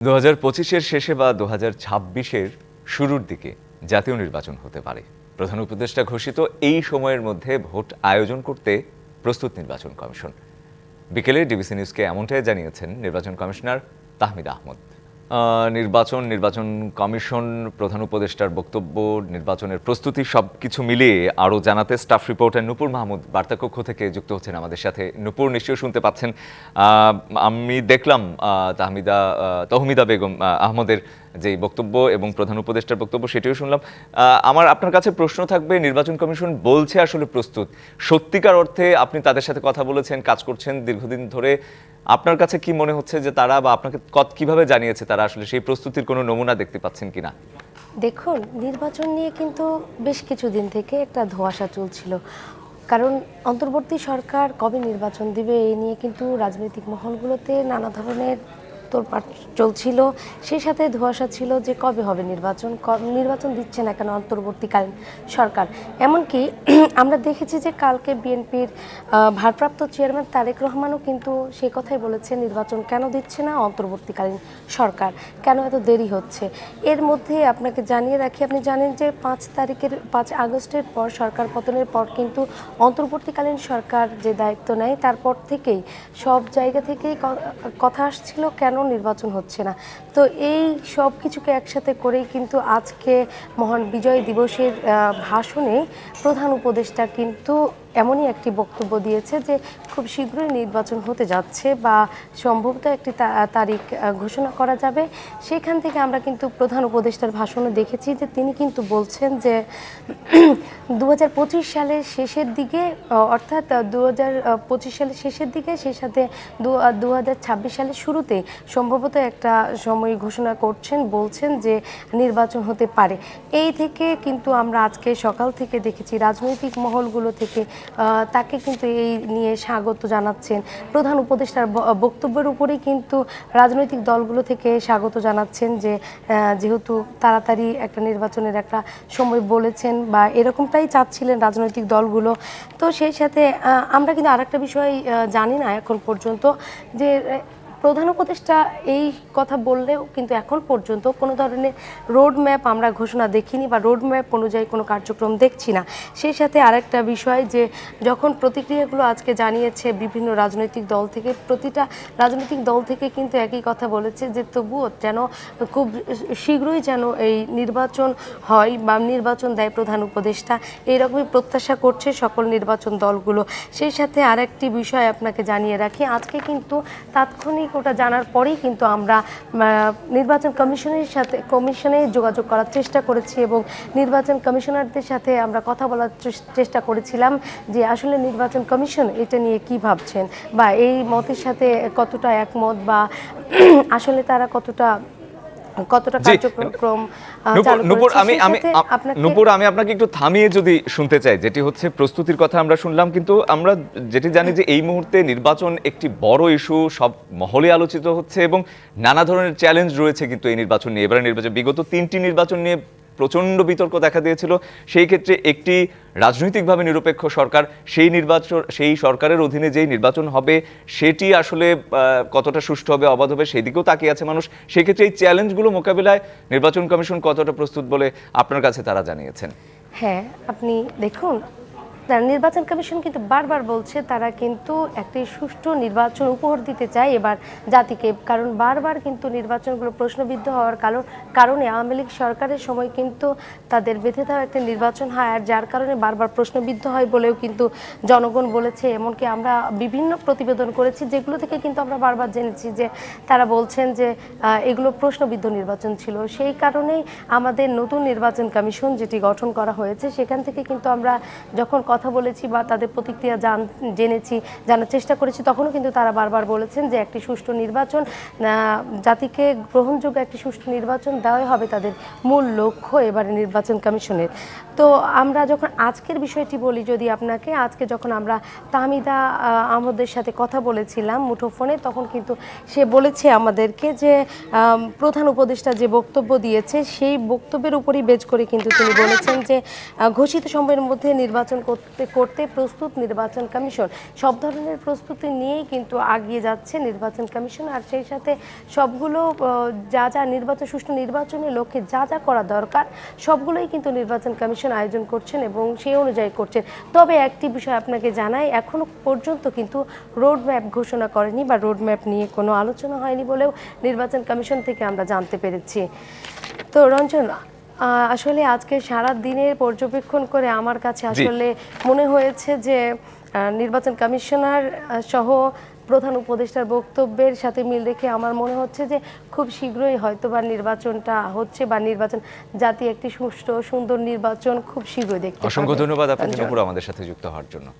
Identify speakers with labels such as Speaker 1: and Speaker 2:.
Speaker 1: দু হাজার পঁচিশের শেষে বা দু হাজার ছাব্বিশের শুরুর দিকে জাতীয় নির্বাচন হতে পারে। প্রধান উপদেষ্টা ঘোষিত এই সময়ের মধ্যে ভোট আয়োজন করতে প্রস্তুত নির্বাচন কমিশন। বিকেলে ডিবিসি নিউজকে এমনটাই জানিয়েছেন নির্বাচন কমিশনার তাহমিদ আহমদ। আহ, নির্বাচন নির্বাচন কমিশন, প্রধান উপদেষ্টার বক্তব্য, নির্বাচনের প্রস্তুতি সব কিছু মিলিয়ে আরও জানাতে স্টাফ রিপোর্টার নুপুর মাহমুদ বার্তাকক্ষ থেকে যুক্ত হচ্ছেন আমাদের সাথে। নুপুর, নিশ্চয়ই শুনতে পাচ্ছেন। আমি দেখলাম তাহমিদা তহমিদা বেগম আহমদের যে বক্তব্য এবং প্রধান উপদেষ্টার বক্তব্য সেটিও শুনলাম। আমার আপনার কাছে প্রশ্ন থাকবে, নির্বাচন কমিশন বলছে আসলে প্রস্তুত। সত্যিকার অর্থে আপনি তাদের সাথে কথা বলেছেন, কাজ করছেন দীর্ঘদিন ধরে। আপনার কাছে কি মনে হচ্ছে যে তারা বা আপনাকে কত- কীভাবে জানিয়েছে তারা আসলে সেই প্রস্তুতির কোনো নমুনা দেখতে পাচ্ছেন কিনা?
Speaker 2: দেখুন, নির্বাচন নিয়ে কিন্তু বেশ কিছুদিন থেকে একটা ধোঁয়াশা চলছিল। কারণ অন্তর্বর্তী সরকার কবে নির্বাচন দিবে এই নিয়ে কিন্তু রাজনৈতিক মহলগুলোতে নানা ধরনের তোলপাড় চলছিল। সেই সাথে ধোঁয়াশা ছিল যে কবে হবে নির্বাচন নির্বাচন দিচ্ছে না কেন অন্তর্বর্তীকালীন সরকার? এমনকি আমরা দেখেছি যে কালকে বিএনপির ভারপ্রাপ্ত চেয়ারম্যান তারেক রহমানও কিন্তু সেই কথাই বলেছে, নির্বাচন কেন দিচ্ছে না অন্তর্বর্তীকালীন সরকার? কেন এত দেরি হচ্ছে? এর মধ্যে আপনাকে জানিয়ে রাখি, আপনি জানেন যে পাঁচ তারিখের, পাঁচ আগস্টের পর সরকার পতনের পর কিন্তু অন্তর্বর্তীকালীন সরকার যে দায়িত্ব নেয়, তারপর থেকেই সব জায়গা থেকেই কথা আসছিল কেন নির্বাচন হচ্ছে না? তো এই সব কিছুকে একসাথে করেই কিন্তু আজকে মহান বিজয় দিবসের ভাষণে প্রধান উপদেষ্টা কিন্তু এমনই একটি বক্তব্য দিয়েছে যে খুব শীঘ্রই নির্বাচন হতে যাচ্ছে বা সম্ভবত একটি তারিখ ঘোষণা করা যাবে। সেখান থেকে আমরা কিন্তু প্রধান উপদেষ্টার ভাষণে দেখেছি যে তিনি কিন্তু বলছেন যে দু হাজার পঁচিশ সালের শেষের দিকে অর্থাৎ দু সালের শেষের দিকে সেই সাথে দু সালের শুরুতে সম্ভবত একটা সময় ঘোষণা করছেন, বলছেন যে নির্বাচন হতে পারে। এই থেকে কিন্তু আমরা আজকে সকাল থেকে দেখেছি রাজনৈতিক মহলগুলো থেকে তাকে কিন্তু এই নিয়ে স্বাগত জানাচ্ছেন। প্রধান উপদেষ্টার বক্তব্যের উপরেই কিন্তু রাজনৈতিক দলগুলো থেকে স্বাগত জানাচ্ছেন যে যেহেতু তাড়াতাড়ি একটা নির্বাচনের একটা সময় বলেছেন বা এরকমটাই চাচ্ছিলেন রাজনৈতিক দলগুলো। তো সেই সাথে আমরা কিন্তু আরেকটা বিষয় জানি না এখন পর্যন্ত যে প্রধান উপদেষ্টা এই কথা বললেও কিন্তু এখন পর্যন্ত কোনো ধরনের রোড ম্যাপ আমরা ঘোষণা দেখিনি বা রোড ম্যাপ অনুযায়ী কোনো কার্যক্রম দেখছি না। সেই সাথে আরেকটা বিষয় যে, যখন প্রতিক্রিয়াগুলো আজকে জানিয়েছে বিভিন্ন রাজনৈতিক দল থেকে, প্রতিটা রাজনৈতিক দল থেকে কিন্তু একই কথা বলেছে যে, তবুও যেন খুব শীঘ্রই যেন এই নির্বাচন হয় বা নির্বাচন দেয় প্রধান উপদেষ্টা। এইরকমই প্রত্যাশা করছে সকল নির্বাচন দলগুলো। সেই সাথে আরেকটি বিষয় আপনাকে জানিয়ে রাখি, আজকে কিন্তু তাৎক্ষণিক ওটা জানার পরেই কিন্তু আমরা নির্বাচন কমিশনের সাথে, কমিশনে যোগাযোগ করার চেষ্টা করেছি এবং নির্বাচন কমিশনারদের সাথে আমরা কথা বলার চেষ্টা করেছিলাম যে আসলে নির্বাচন কমিশন এটা নিয়ে কি ভাবছেন বা এই মতের সাথে কতটা একমত বা আসলে তারা কতটা কতটা কার্যক্রম
Speaker 1: নূপুর আমি আমি নূপুর আমি আপনাকে একটু থামিয়ে যদি শুনতে চাই যেটি হচ্ছে প্রস্তুতির কথা আমরা শুনলাম কিন্তু আমরা যেটি জানি যে এই মুহূর্তে নির্বাচন একটি বড় ইস্যু সব মহলে আলোচিত হচ্ছে এবং নানা ধরনের চ্যালেঞ্জ রয়েছে কিন্তু এই নির্বাচন নিয়ে। এবারে নির্বাচন বিগত তিনটি নির্বাচন নিয়ে প্রচণ্ড বিতর্ক দেখা দিয়েছিল। সেই ক্ষেত্রে একটি রাজনৈতিকভাবে নিরপেক্ষ সরকার, সেই নির্বাচন, সেই সরকারের অধীনে যেই নির্বাচন হবে, সেটি আসলে কতটা সুষ্ঠু হবে, অবাধ হবে সেই দিকেও তাকিয়ে আছে মানুষ। সেক্ষেত্রে এই চ্যালেঞ্জগুলো মোকাবিলায় নির্বাচন কমিশন কতটা প্রস্তুত বলে আপনার কাছে তারা জানিয়েছেন?
Speaker 2: হ্যাঁ আপনি দেখুন তার নির্বাচন কমিশন কিন্তু বারবার বলছে তারা কিন্তু একটি সুষ্ঠু নির্বাচন উপহার দিতে চায় এবার জাতিকে, কারণ বারবার কিন্তু নির্বাচনগুলো প্রশ্নবিদ্ধ হওয়ার কারণ কারণে আওয়ামী লীগ সরকারের সময় কিন্তু তাদের বেঁধে দেওয়া একটা নির্বাচন হয় আর যার কারণে বারবার প্রশ্নবিদ্ধ হয় বলেও কিন্তু জনগণ বলেছে। এমনকি আমরা বিভিন্ন প্রতিবেদন করেছি যেগুলো থেকে কিন্তু আমরা বারবার জেনেছি যে তারা বলছেন যে এগুলো প্রশ্নবিদ্ধ নির্বাচন ছিল। সেই কারণেই আমাদের নতুন নির্বাচন কমিশন যেটি গঠন করা হয়েছে সেখান থেকে কিন্তু আমরা যখন কথা বলেছি বা তাদের প্রতিক্রিয়া জান, জেনেছি, জানার চেষ্টা করেছি, তখনও কিন্তু তারা বারবার বলেছেন যে একটি সুষ্ঠু নির্বাচন জাতিকে গ্রহণযোগ্য একটি সুষ্ঠু নির্বাচন দেওয়াই হবে তাদের মূল লক্ষ্য এবারে নির্বাচন কমিশনের। তো আমরা যখন আজকের বিষয়টি বলি, যদি আপনাকে আজকে যখন আমরা তামিদা আমাদের সাথে কথা বলেছিলাম মুঠোফোনে, তখন কিন্তু সে বলেছে আমাদেরকে যে প্রধান উপদেষ্টা যে বক্তব্য দিয়েছে, সেই বক্তব্যের উপরই বেজ করে কিন্তু তিনি বলেছেন যে ঘোষিত সময়ের মধ্যে নির্বাচন করতে করতে প্রস্তুত নির্বাচন কমিশন। সব ধরনের প্রস্তুতি নিয়েই কিন্তু আগিয়ে যাচ্ছে নির্বাচন কমিশন। আর সেই সাথে সবগুলো যা যা নির্বাচন, সুষ্ঠু নির্বাচনের লক্ষ্যে যা যা করা দরকার, সবগুলোই কিন্তু নির্বাচন কমিশন আয়োজন করছেন এবং সেই অনুযায়ী করছেন। তবে একটি বিষয় আপনাকে জানাই, এখনও পর্যন্ত কিন্তু রোড ম্যাপ ঘোষণা করেনি বা রোড ম্যাপ নিয়ে কোনো আলোচনা হয়নি বলেও নির্বাচন কমিশন থেকে আমরা জানতে পেরেছি। তো রঞ্জন আসলে আজকে সারা দিনের পর্যবেক্ষণ করে আমার কাছে আসলে মনে হয়েছে যে নির্বাচন কমিশনার সহ প্রধান উপদেষ্টার বক্তব্যের সাথে মিল রেখে আমার মনে হচ্ছে যে খুব শীঘ্রই হয়তো বা নির্বাচনটা হচ্ছে বা নির্বাচন জাতি একটি সুষ্ঠু সুন্দর নির্বাচন খুব শীঘ্রই দেখতে
Speaker 1: অসংখ্য ধন্যবাদ আপনাকে আমাদের সাথে যুক্ত হওয়ার জন্য।